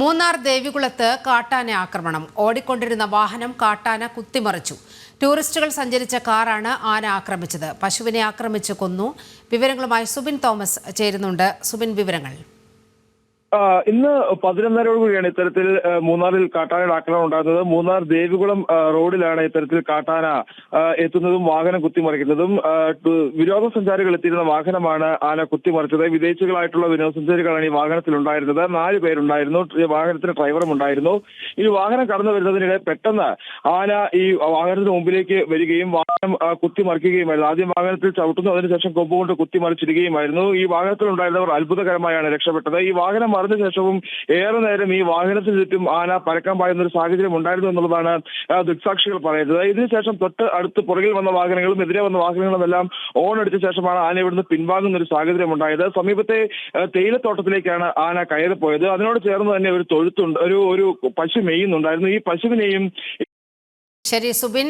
മൂന്നാർ ദേവികുളത്ത് കാട്ടാന ആക്രമണം. ഓടിക്കൊണ്ടിരുന്ന വാഹനം കാട്ടാന കുത്തിമറിച്ചു. ടൂറിസ്റ്റുകൾ സഞ്ചരിച്ച കാറാണ് ആന ആക്രമിച്ചത്. പശുവിനെ ആക്രമിച്ച് കൊന്നു. വിവരങ്ങളുമായി സുബിൻ തോമസ് ചേരുന്നുണ്ട്. സുബിൻ വിവരങ്ങൾ. ഇന്ന് പതിനൊന്നരയോട് കൂടിയാണ് ഇത്തരത്തിൽ മൂന്നാറിൽ കാട്ടാനയുടെ ആക്രമണം ഉണ്ടാകുന്നത്. മൂന്നാർ ദേവികുളം റോഡിലാണ് ഇത്തരത്തിൽ കാട്ടാന എത്തുന്നതും വാഹനം കുത്തിമറിക്കുന്നതും വിനോദസഞ്ചാരികൾ എത്തിയിരുന്ന വാഹനമാണ് ആന കുത്തിമറിച്ചത്. വിദേശികളായിട്ടുള്ള വിനോദസഞ്ചാരികളാണ് ഈ വാഹനത്തിൽ ഉണ്ടായിരുന്നത് നാല് പേരുണ്ടായിരുന്നു. വാഹനത്തിന് ഡ്രൈവറും ഉണ്ടായിരുന്നു. ഈ വാഹനം കടന്നു വരുന്നതിനിടെ പെട്ടെന്ന് ആന ഈ വാഹനത്തിന് മുമ്പിലേക്ക് വരികയും കുത്തിമറിക്കുകയുമായിരുന്നു ആദ്യം വാഹനത്തിൽ ചവിട്ടുന്നു അതിനുശേഷം കൊമ്പ് കൊണ്ട് കുത്തിമറിച്ചിടുകയുമായിരുന്നു ഈ വാഹനത്തിലുണ്ടായിരുന്നവർ അത്ഭുതകരമായാണ് രക്ഷപ്പെട്ടത്. ഈ വാഹനം മറിഞ്ഞ ശേഷവും ഏറെ നേരം ഈ വാഹനത്തിന് ചുറ്റും ആന പരക്കാൻ പായുന്ന ഒരു സാഹചര്യം ഉണ്ടായിരുന്നു എന്നുള്ളതാണ് ദൃക്സാക്ഷികൾ പറയുന്നത്. ഇതിനുശേഷം തൊട്ട് അടുത്ത് പുറകിൽ വന്ന വാഹനങ്ങളും എതിരെ വന്ന വാഹനങ്ങളും എല്ലാം ഓൺ അടിച്ച ശേഷമാണ് ആന ഇവിടുന്ന് പിൻവാങ്ങുന്ന ഒരു സാഹചര്യം ഉണ്ടായത്. സമീപത്തെ തേയിലത്തോട്ടത്തിലേക്കാണ് ആന കയറിപ്പോയത് അതിനോട് ചേർന്ന് തന്നെ ഒരു തൊഴുത്തുണ്ട് ഒരു ഒരു പശു മെയ്യുന്നുണ്ടായിരുന്നു ഈ പശുവിനെയും ശരി സുബിൻ.